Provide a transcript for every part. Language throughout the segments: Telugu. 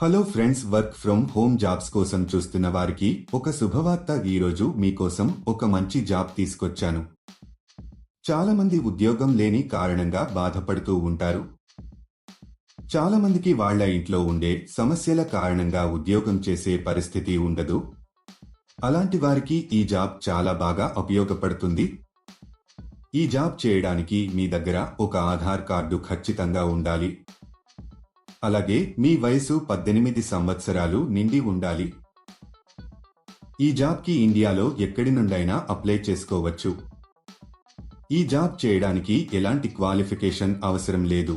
Hello friends work from home jobs కోసం చూస్తున్న వారికి ఒక శుభవార్త ఈరోజు మీకోసం ఒక మంచి జాబ్ తీసుకొచ్చాను. చాలా మంది ఉద్యోగం లేని కారణంగా బాధపడుతూ ఉంటారు. చాలా మందికి వాళ్ళ ఇంట్లో ఉండే సమస్యల కారణంగా ఉద్యోగం చేసే పరిస్థితి ఉండదు. అలాంటి వారికి ఈ జాబ్ చాలా బాగా ఉపయోగపడుతుంది. ఈ జాబ్ చేయడానికి మీ దగ్గర ఒక ఆధార్ కార్డు ఖచ్చితంగా ఉండాలి. అలాగే మీ వయసు పద్దెనిమిది సంవత్సరాలు నిండి ఉండాలి. ఈ జాబ్కి ఇండియాలో ఎక్కడి నుండైనా అప్లై చేసుకోవచ్చు. ఈ జాబ్ చేయడానికి ఎలాంటి క్వాలిఫికేషన్ అవసరం లేదు.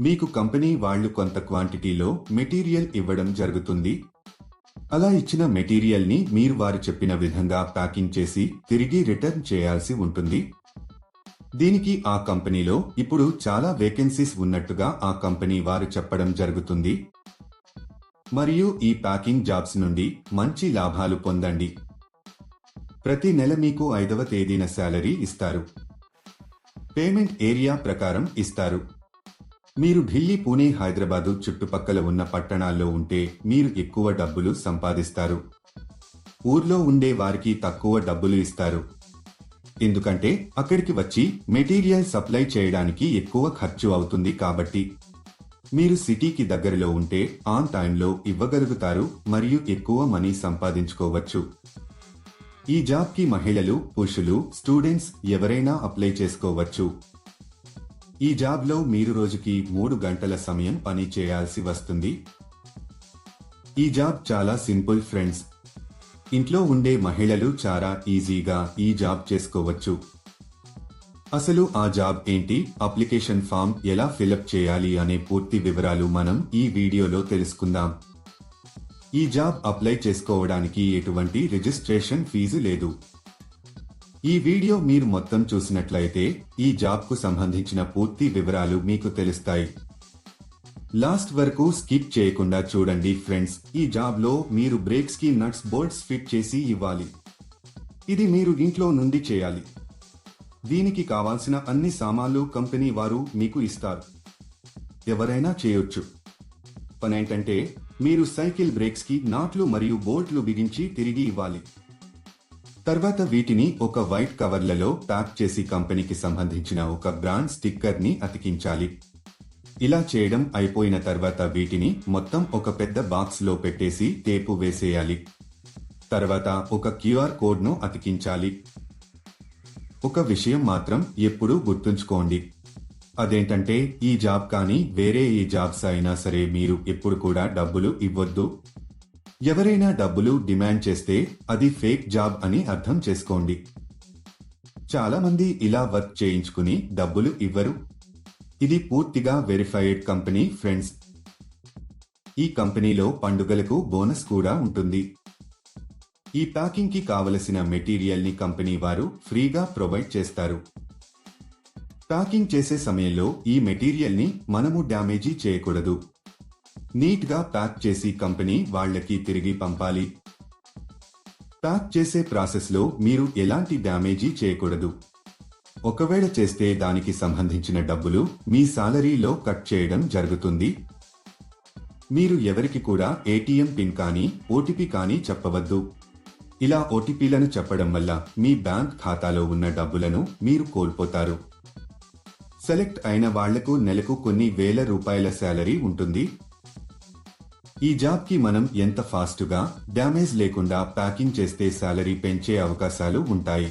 మీకు కంపెనీ వాళ్ళు కొంత క్వాంటిటీలో మెటీరియల్ ఇవ్వడం జరుగుతుంది. అలా ఇచ్చిన మెటీరియల్ని మీరు వారు చెప్పిన విధంగా ప్యాకింగ్ చేసి తిరిగి రిటర్న్ చేయాల్సి ఉంటుంది. దీనికి ఆ కంపెనీలో ఇప్పుడు చాలా వేకెన్సీస్ ఉన్నట్టుగా ఆ కంపెనీ వారు చెప్పడం జరుగుతుంది. మరియు ఈ ప్యాకింగ్ జాబ్స్ నుండి మంచి లాభాలు పొందండి. ప్రతి నెల మీకు ఐదవ తేదీన శాలరీ ఇస్తారు. పేమెంట్ ఏరియా ప్రకారం ఇస్తారు. మీరు ఢిల్లీ పూణే హైదరాబాదు చుట్టుపక్కల ఉన్న పట్టణాల్లో ఉంటే మీరు ఎక్కువ డబ్బులు సంపాదిస్తారు. ఊర్లో ఉండే వారికి తక్కువ డబ్బులు ఇస్తారు. ఎందుకంటే అక్కడికి వచ్చి మెటీరియల్ సప్లై చేయడానికి ఎక్కువ ఖర్చు అవుతుంది కాబట్టి. మీరు సిటీకి దగ్గరలో ఉంటే ఆన్ టైంలో ఇవ్వగలుగుతారు మరియు ఎక్కువ మనీ సంపాదించుకోవచ్చు. ఈ జాబ్కి మహిళలు పురుషులు స్టూడెంట్స్ ఎవరైనా అప్లై చేసుకోవచ్చు. ఈ జాబ్లో మీరు రోజుకి మూడు గంటల సమయం పని చేయాల్సి వస్తుంది. ఈ జాబ్ చాలా సింపుల్ ఫ్రెండ్స్. ఇంట్లో ఉండే మహిళలు చాలా ఈజీగా ఈ జాబ్ చేసుకోవచ్చు. అసలు ఆ జాబ్ ఏంటి? అప్లికేషన్ ఫామ్ ఎలా ఫిలప్ చేయాలి అనే పూర్తి వివరాలు మనం ఈ వీడియోలో తెలుసుకుందాం. ఈ జాబ్ అప్లై చేసుకోవడానికి ఎటువంటి రిజిస్ట్రేషన్ ఫీజు లేదు. ఈ వీడియో మీరు మొత్తం చూసినట్లయితే ఈ జాబ్కు సంబంధించిన పూర్తి వివరాలు మీకు తెలుస్తాయి. లాస్ట్ వరకు స్కిప్ చేయకుండా చూడండి ఫ్రెండ్స్. ఈ జాబ్లో మీరు బ్రేక్స్కి నట్స్ బోల్ట్స్ ఫిట్ చేసి ఇవ్వాలి. ఇది మీరు ఇంట్లో నుండి చేయాలి. దీనికి కావాల్సిన అన్ని సామాన్లు కంపెనీ వారు మీకు ఇస్తారు. ఎవరైనా చేయొచ్చు. పనేంటంటే మీరు సైకిల్ బ్రేక్స్కి నాట్లు మరియు బోల్ట్లు బిగించి తిరిగి ఇవ్వాలి. తర్వాత వీటిని ఒక వైట్ కవర్లలో ప్యాక్ చేసి కంపెనీకి సంబంధించిన ఒక బ్రాండ్ స్టిక్కర్ని అతికించాలి. ఇలా చేయడం అయిపోయిన తర్వాత వీటిని మొత్తం ఒక పెద్ద బాక్స్లో పెట్టేసి టేపు వేసేయాలి. తర్వాత ఒక క్యూఆర్ కోడ్ను అతికించాలి. ఒక విషయం మాత్రం ఎప్పుడూ గుర్తుంచుకోండి. అదేంటంటే ఈ జాబ్ కానీ వేరే ఏ జాబ్స్ అయినా సరే మీరు ఎప్పుడు కూడా డబ్బులు ఇవ్వద్దు. ఎవరైనా డబ్బులు డిమాండ్ చేస్తే అది ఫేక్ జాబ్ అని అర్థం చేసుకోండి. చాలామంది ఇలా వర్క్ చేయించుకుని డబ్బులు ఇవ్వరు. ఇది పూర్తిగా వెరిఫైడ్ కంపెనీ ఫ్రెండ్స్ ఈ కంపెనీలో పండుగలకు బోనస్ కూడా ఉంటుంది. ఈ ప్యాకింగ్కి కావలసిన మెటీరియల్ని కంపెనీ వారు ఫ్రీగా ప్రొవైడ్ చేస్తారు. ప్యాకింగ్ చేసే సమయంలో ఈ మెటీరియల్ని మనము డ్యామేజీ చేయకూడదు. నీట్గా ప్యాక్ చేసి కంపెనీ వాళ్ళకి తిరిగి పంపాలి. ప్యాక్ చేసే ప్రాసెస్లో మీరు ఎలాంటి డ్యామేజీ చేయకూడదు. ఒకవేళ చేస్తే దానికి సంబంధించిన డబ్బులు మీ సాలరీలో కట్ చేయడం జరుగుతుంది. మీరు ఎవరికి కూడా ఏటీఎం పిన్ కానీ ఓటీపీ కానీ చెప్పవద్దు. ఇలా ఓటీపీలను చెప్పడం వల్ల మీ బ్యాంక్ ఖాతాలో ఉన్న డబ్బులను మీరు కోల్పోతారు. సెలెక్ట్ అయిన వాళ్ళకు నెలకు కొన్ని వేల రూపాయల శాలరీ ఉంటుంది. ఈ జాబ్కి మనం ఎంత ఫాస్ట్గా డ్యామేజ్ లేకుండా ప్యాకింగ్ చేస్తే శాలరీ పెంచే అవకాశాలు ఉంటాయి.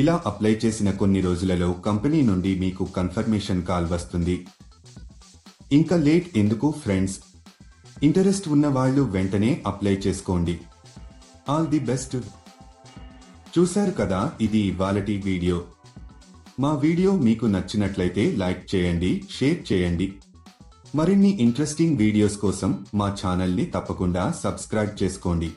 ఇలా అప్లై చేసిన కొన్ని రోజులలో కంపెనీ నుండి మీకు కన్ఫర్మేషన్ కాల్ వస్తుంది. ఇంకా లేట్ ఎందుకు ఫ్రెండ్స్? ఇంటరెస్ట్ ఉన్న వాళ్ళు వెంటనే అప్లై చేసుకోండి. All the best. చూశారు కదా ఇది ఇవాళటి వీడియో. మా వీడియో మీకు నచ్చినట్లయితే లైక్ చేయండి షేర్ చేయండి. మరిన్ని ఇంట్రెస్టింగ్ వీడియోస్ కోసం మా ఛానల్ని తప్పకుండా సబ్స్క్రైబ్ చేసుకోండి.